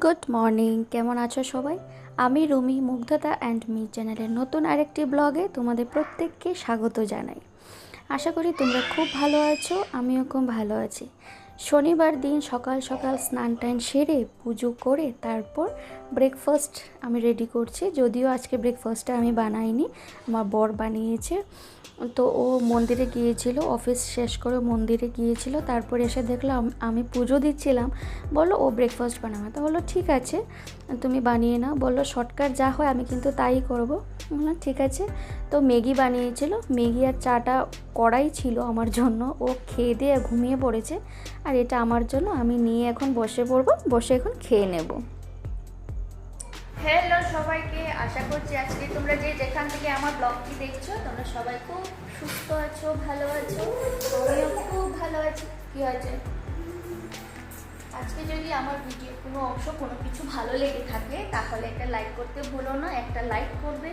Good morning কেমন আছো সবাই? আমি রুমি, মুগ্ধতা অ্যান্ড মি চ্যানেলের নতুন আরেকটি ব্লগে তোমাদের প্রত্যেককে স্বাগত জানাই। আশা করি তোমরা খুব ভালো আছো, আমিও খুব ভালো আছি। শনিবার দিন সকাল সকাল স্নান টান সেরে পুজো করে তারপর ব্রেকফাস্ট আমি রেডি করছি, যদিও আজকে ব্রেকফাস্টটা আমি বানাইনি, আমার বর বানিয়েছে। তো ও মন্দিরে গিয়েছিল অফিস শেষ করে মন্দিরে গিয়েছিল, তারপর এসে দেখলাম আমি পুজো দিচ্ছিলাম। বলল, ও ব্রেকফাস্ট বানাবে। তো বলল, ঠিক আছে, তুমি বানিয়ে নাও। বলল শর্টকাট যা হয় আমি কিন্তু তাই করব। বললাম, ঠিক আছে। তো ম্যাগি বানিয়েছিল, ম্যাগি আর চাটা কড়াই ছিল আমার জন্য। ও খেয়ে দিয়ে ঘুমিয়ে পড়েছে। আর এটা আমার জন্য, আমি নিয়ে এখন বসে পড়ব, বসে এখন খেয়ে নেব। হ্যালো সবাইকে, আশা করছি আজকে তোমরা যে যেখান থেকে আমার ব্লগটি দেখছ, তোমরা সবাই খুব সুস্থ আছো, ভালো আছো, আমিও খুব ভালো আছি। কি হয়েছে? আজকে যদি আমার ভিডিও কোনো অংশ কোনো কিছু ভালো লেগে থাকে, তাহলে একটা লাইক করতে ভুলো না, একটা লাইক করবে।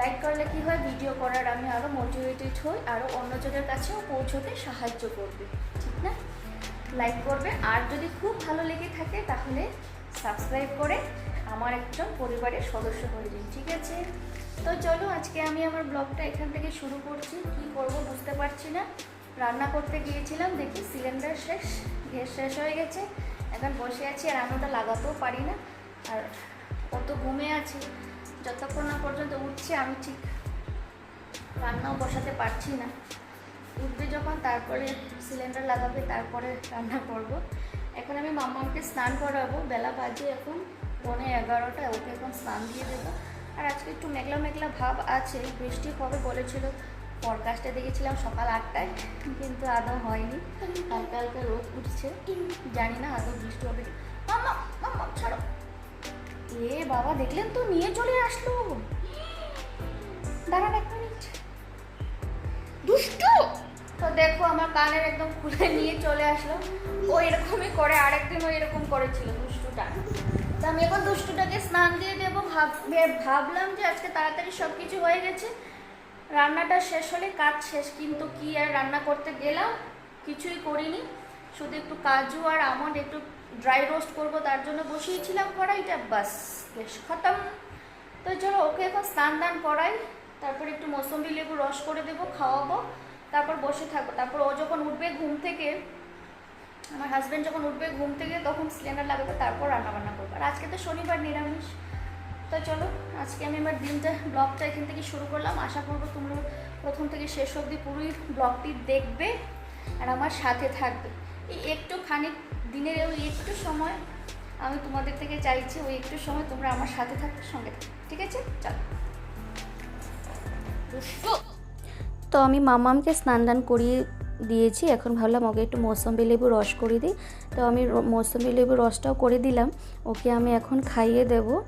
লাইক করলে কি হয়? ভিডিও করার আমি আরও মোটিভেটেড হই আরও অন্যজনের কাছেও পৌঁছতে সাহায্য করবে, ঠিক না? লাইক করবে। আর যদি খুব ভালো লেগে থাকে, তাহলে সাবস্ক্রাইব করে আমার একজন পরিবারের সদস্য হয়ে যান ঠিক আছে? তো চলো, আজকে আমি আমার ব্লগটা এখান থেকে শুরু করছি। কি করব বুঝতে পারছি না। রান্না করতে গিয়েছিলাম, দেখি সিলিন্ডার শেষ গ্যাস শেষ হয়ে গেছে। এখন বসে আছি, আর আমি ওটা লাগাতেও পারি না। আর কত ঘুমে আছি। যতক্ষণ না পর্যন্ত উঠছে, আমি ঠিক রান্নাও বসাতে পারছি না। উঠবে যখন, তারপরে সিলিন্ডার লাগাবে, তারপরে রান্না করব। এখন আমি মাম্মাকে স্নান করাবো, বেলা বাজে এখন। পনে এগারোটায় ওকে এখন স্নান দিয়ে দেবো। আর আজকে একটু মেঘলা মেঘলা ভাব আছে বৃষ্টি হবে বলেছিল। ফরকাস্টে দেখেছিলাম সকাল আটটায়, কিন্তু আদৌ হয়নি। হালকা হালকা রোদ উঠছে, জানি না আদৌ বৃষ্টি হবে কি। মাম্মা মাম্মা, ছাড়ো। এ বাবা, দেখলেন তো, নিয়ে চলে আসলো। দাঁড়ান এক মিনিট। দুষ্টু! তো দেখো, আমার কানের একদম খুলে নিয়ে চলে আসলো। ও এরকমই করে, আরেকদিন ও এরকম করেছিল দুষ্টুটা। আমি এখন দুষ্টুটাকে স্নান দিয়ে দেবো। ভাব ভাবলাম যে আজকে তাড়াতাড়ি সব কিছু হয়ে গেছে। রান্নাটা শেষ হলে কাজ শেষ, কিন্তু কি আর রান্না করতে গেলাম, কিছুই করিনি। শুধু একটু কাজু আর আমন্ড একটু ড্রাই রোস্ট করব, তার জন্য বসিয়েছিলাম কড়াইটা বাস বেশ খতম। তো চলো, ওকে এখন স্নান দান করাই, তারপর একটু মৌসম্বি লেবু রস করে দেবো, খাওয়াবো, তারপর বসে থাকব। তারপর ও যখন উঠবে ঘুম থেকে আমার হাজব্যান্ড যখন উঠবে ঘুম থেকে তখন সিলিন্ডার লাগাবে, তারপর রান্না বান্না করব। আর আজকে তো শনিবার, নিরামিষ। তো চলো, আজকে আমি আমার দিনটা, ব্লগটা এখান থেকে শুরু করলাম। আশা করব তোমরা প্রথম থেকে শেষ অবধি পুরোই ব্লগটি দেখবে আর আমার সাথে থাকবে। এই একটু খানিক দিনের, ওই একটু সময় আমি তোমাদের থেকে চাইছি, ওই একটু সময় তোমরা আমার সাথে থাকতে, সঙ্গে থাকবে ঠিক আছে? চলো। তো আমি মামামকে স্নান দান করিয়ে দিয়েছি। এখন ভাবলাম ওকে একটু মৌসম্বি লেবু রস করে দিই। তো আমি মৌসম্বি লেবু রসটাও করে দিলাম। ওকে আমি এখন খাইয়ে দেব।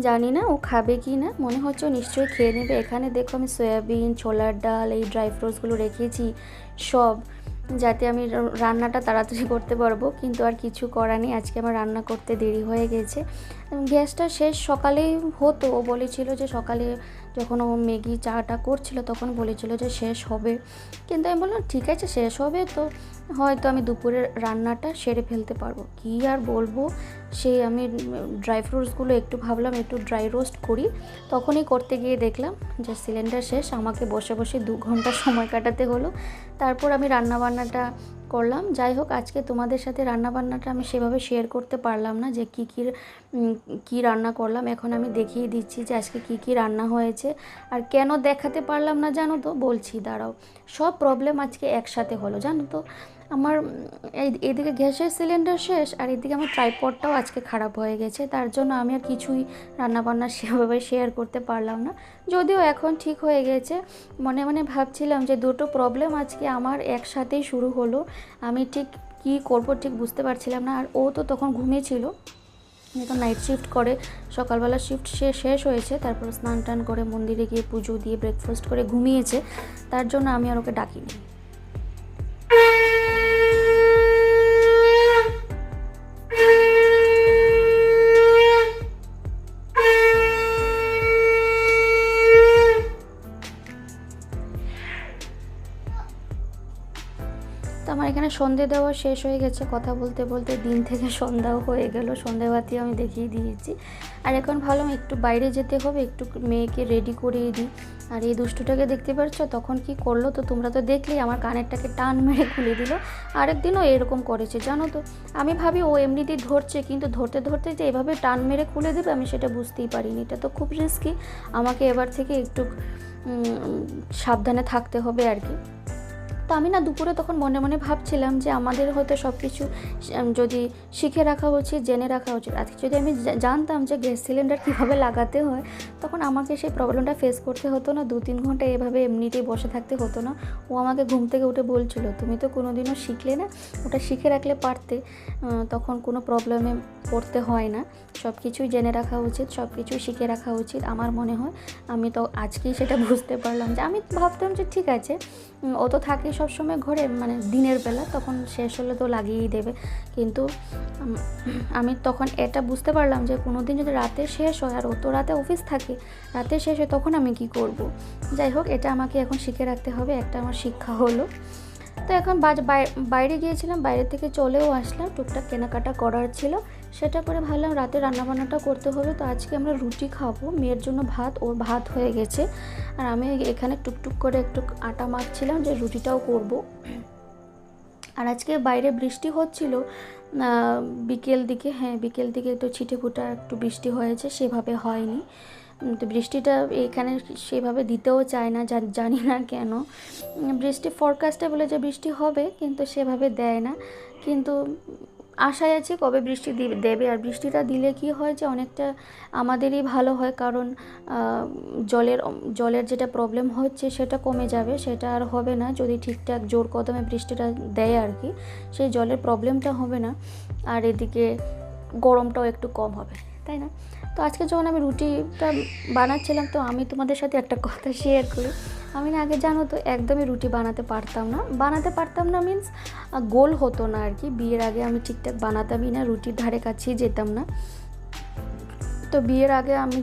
জানি না ও খাবে কি না। মনে হচ্ছে নিশ্চয়ই খেয়ে নেবে। এখানে দেখো আমি সয়াবিন, ছোলার ডাল, এই ড্রাই ফ্রুটসগুলো রেখেছি, সব, যাতে আমি রান্নাটা তাড়াতাড়ি করতে পারব। কিন্তু আর কিছু করার নেই। আজকে আমার রান্না করতে দেরি হয়ে গেছে। গ্যাসটা শেষ সকালেই হতো। ও বলেছিল যে সকালে যখন ও ম্যাগি চাটা করছিল তখন বলেছিল যে শেষ হবে। কিন্তু আমি বললাম, ঠিক আছে, শেষ হবে তো। হয়তো আমি দুপুরের রান্নাটা সেরে ফেলতে পারব। কী আর বলব? সেই আমি ড্রাই ফ্রুটসগুলো একটু ভাবলাম, একটু ড্রাই রোস্ট করি। তখনই করতে গিয়ে দেখলাম যে সিলিন্ডার শেষ। আমাকে বসে বসে দু ঘণ্টা সময় কাটাতে হলো। তারপর আমি রান্নাবান্নাটা করলাম। যাই হোক, আজকে তোমাদের সাথে রান্নাবান্নাটা আমি সেভাবে শেয়ার করতে পারলাম না যে কী কী কী রান্না করলাম। এখন আমি দেখিয়ে দিচ্ছি যে আজকে কি কি রান্না হয়েছে। আর কেন দেখাতে পারলাম না জানো তো? বলছি, দাঁড়াও। সব প্রবলেম আজকে একসাথে হলো, জানো তো? আমার এদিকে গ্যাসের সিলিন্ডার শেষ আর এদিকে আমার ট্রাইপডটাও আজকে খারাপ হয়ে গেছে। তার জন্য আমি আর কিছুই রান্নাবান্না সেভাবে শেয়ার করতে পারলাম না। যদিও এখন ঠিক হয়ে গেছে। মনে মনে ভাবছিলাম যে দুটো প্রবলেম আজকে আমার একসাথেই শুরু হলো। আমি ঠিক কী করব ঠিক বুঝতে পারছিলাম না। আর ও তো তখন ঘুমিয়েছিল যখন নাইট শিফট করে, সকালবেলা শিফট সে শেষ হয়েছে। তারপর স্নান টান করে মন্দিরে গিয়ে পুজো দিয়ে ব্রেকফাস্ট করে ঘুমিয়েছে। তার জন্য আমি আর ওকে ডাকিনি। সন্ধে দেওয়া শেষ হয়ে গেছে। কথা বলতে বলতে দিন থেকে সন্ধ্যাও হয়ে গেল। সন্ধেবাতি আমি দেখিয়ে দিয়েছি। আর এখন ভালো একটু বাইরে যেতে হবে, একটু মেয়েকে রেডি করিয়ে দিই। আর এই দুষ্টুটাকে দেখতে পাচ্ছ? তখন কি করল তো? তোমরা তো দেখলেই আমার কানেরটাকে টান মেরে খুলে দিল। আরেকদিনও এরকম করেছে, জানো তো? আমি ভাবি ও এমনিতেই ধরছে, কিন্তু ধরতে ধরতে যে এভাবে টান মেরে খুলে দেবে আমি সেটা বুঝতেই পারিনি। এটা তো খুব রিস্কি আমাকে এবার থেকে একটু সাবধানে থাকতে হবে আর কি। তো আমি না দুপুরে তখন মনে মনে ভাবছিলাম যে আমাদের হয়তো সব কিছু যদি শিখে রাখা উচিত, জেনে রাখা উচিত। আজকে যদি আমি জানতাম যে গ্যাস সিলিন্ডার কীভাবে লাগাতে হয়, তখন আমাকে সেই প্রবলেমটা ফেস করতে হতো না। দু তিন ঘণ্টা এভাবে এমনিতেই বসে থাকতে হতো না। ও আমাকে ঘুম থেকে উঠে বলছিল, তুমি তো কোনোদিনও শিখলে না? ওটা শিখে রাখলে পারতে। তখন কোনো প্রবলেমে পড়তে হয় না। সব কিছুই জেনে রাখা উচিত সব কিছুই শিখে রাখা উচিত। আমার মনে হয়, আমি তো আজকেই সেটা বুঝতে পারলাম যে, আমি ভাবতাম যে ঠিক আছে ও তো থাকে সবসময় ঘরে মানে দিনের বেলা তখন শেষ হলে তো লাগিয়েই দেবে। কিন্তু আমি তখন এটা বুঝতে পারলাম যে কোনো দিন যদি রাতে শেষ হয়, আর ও তো রাতে অফিস থাকে, রাতে শেষ হয় তখন আমি কি করব। যাই হোক, এটা আমাকে এখন শিখে রাখতে হবে, একটা আমার শিক্ষা হলো। তো এখন বাইরে গিয়েছিলাম, বাইরে থেকে চলেও আসলাম, টুকটাক কেনাকাটা করার ছিল। সেটা করে ভাবলাম রাতে রান্নাবান্নাটা করতে হবে, তো আজকে আমরা রুটি খাব। মেয়ের জন্য ভাত, ওর ভাত হয়ে গেছে। আর আমি এখানে টুকটুক করে একটু আটা মাখছিলাম যে রুটিটাও করব। আর আজকে বাইরে বৃষ্টি হচ্ছিল বিকেল দিকে হ্যাঁ বিকেল দিকে একটু ছিটে ফুটা একটু বৃষ্টি হয়েছে, সেভাবে হয়নি। তো বৃষ্টিটা এখানে সেভাবে দিতেও চায় না, জানি না কেন। বৃষ্টি ফরকাস্টে বলে যে বৃষ্টি হবে, কিন্তু সেভাবে দেয় না। কিন্তু আশায় আছে কবে বৃষ্টি দিবে- আর বৃষ্টিটা দিলে কি হয় যে অনেকটা আমাদেরই ভালো হয়, কারণ জলের জলের যেটা প্রবলেম হচ্ছে সেটা কমে যাবে, সেটা আর হবে না। যদি ঠিকঠাক জোর কদমে বৃষ্টিটা দেয় আর কি, সেই জলের প্রবলেমটা হবে না। আর এদিকে গরমটাও একটু কম হবে। তাই না? তো আজকে যখন আমি রুটিটা বানাচ্ছিলাম, তো আমি তোমাদের সাথে একটা কথা শেয়ার করি। আমি না, আগে জানো তো, একদমই রুটি বানাতে পারতাম না। বানাতে পারতাম না মিন্স গোল হতো না আর কি। বিয়ের আগে আমি ঠিকঠাক বানাতামই না, রুটির ধারে কাছেই যেতাম না। তো বিয়ের আগে আমি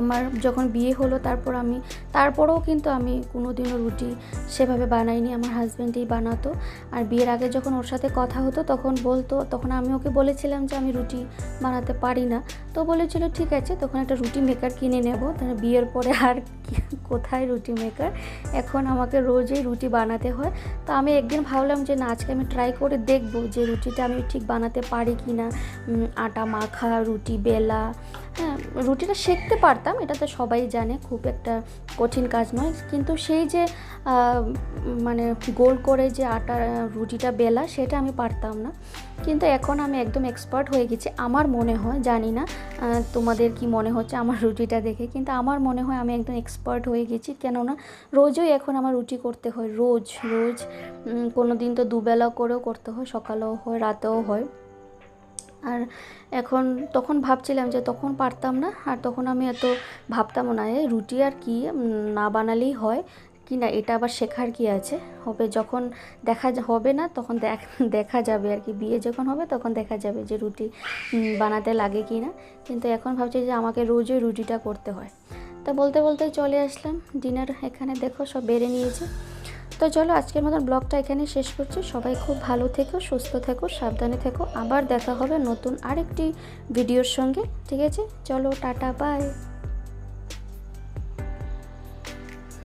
আমার যখন বিয়ে হলো, তারপর আমি, তারপরেও কিন্তু আমি কোনো দিনও রুটি সেভাবে বানাইনি, আমার হাজব্যান্ডই বানাতো। আর বিয়ের আগে যখন ওর সাথে কথা হতো, তখন বলতো, তখন আমি ওকে বলেছিলাম যে আমি রুটি বানাতে পারি না। তো বলেছিল, ঠিক আছে, তখন একটা রুটি মেকার কিনে নেব। তাহলে বিয়ের পরে আর কোথায় রুটি মেকার এখন আমাকে রোজই রুটি বানাতে হয়। তো আমি একদিন ভাবলাম যে না, আজকে আমি ট্রাই করে দেখব যে রুটিটা আমি ঠিক বানাতে পারি কি না আটা মাখা, রুটি বেলা হ্যাঁ রুটিটা শিখতে পারতাম এটা তো সবাই জানে, খুব একটা কঠিন কাজ নয়। কিন্তু সেই যে মানে গোল করে যে আটা, রুটিটা বেলা, সেটা আমি পারতাম না। কিন্তু এখন আমি একদম এক্সপার্ট হয়ে গেছি। আমার মনে হয়, জানি না তোমাদের কি মনে হচ্ছে আমার রুটিটা দেখে, কিন্তু আমার মনে হয় আমি একদম এক্সপার্ট হয়ে গেছি। কেননা, রোজই এখন আমার রুটি করতে হয়, রোজ রোজ কোনো দিন তো দুবেলা করেও করতে হয়, সকালেও হয়, রাতেও হয়। আর এখন তখন ভাবছিলাম যে তখন পারতাম না, আর তখন আমি এত ভাবতামও না রুটি আর কি না বানালেই হয়, কি না, এটা আবার শেখার কি আছে? হবে যখন দেখা হবে না, তখন দেখ- দেখা যাবে আর কি, বিয়ে যখন হবে তখন দেখা যাবে যে রুটি বানাতে লাগে কি না, কিন্তু এখন ভাবছি যে আমাকে রোজই রুটিটা করতে হয়। তা বলতে বলতে চলে আসলাম, ডিনার এখানে দেখো সব বেড়ে নিয়েছে। তো চলো আজকের মতন ব্লগটা এখানে শেষ করছি। সবাই খুব ভালো থেকো, সুস্থ থেকো, সাবধানে থেকো। আবার দেখা হবে নতুন আরেকটি ভিডিওর সঙ্গে। ঠিক আছে? চলো, টাটা বাই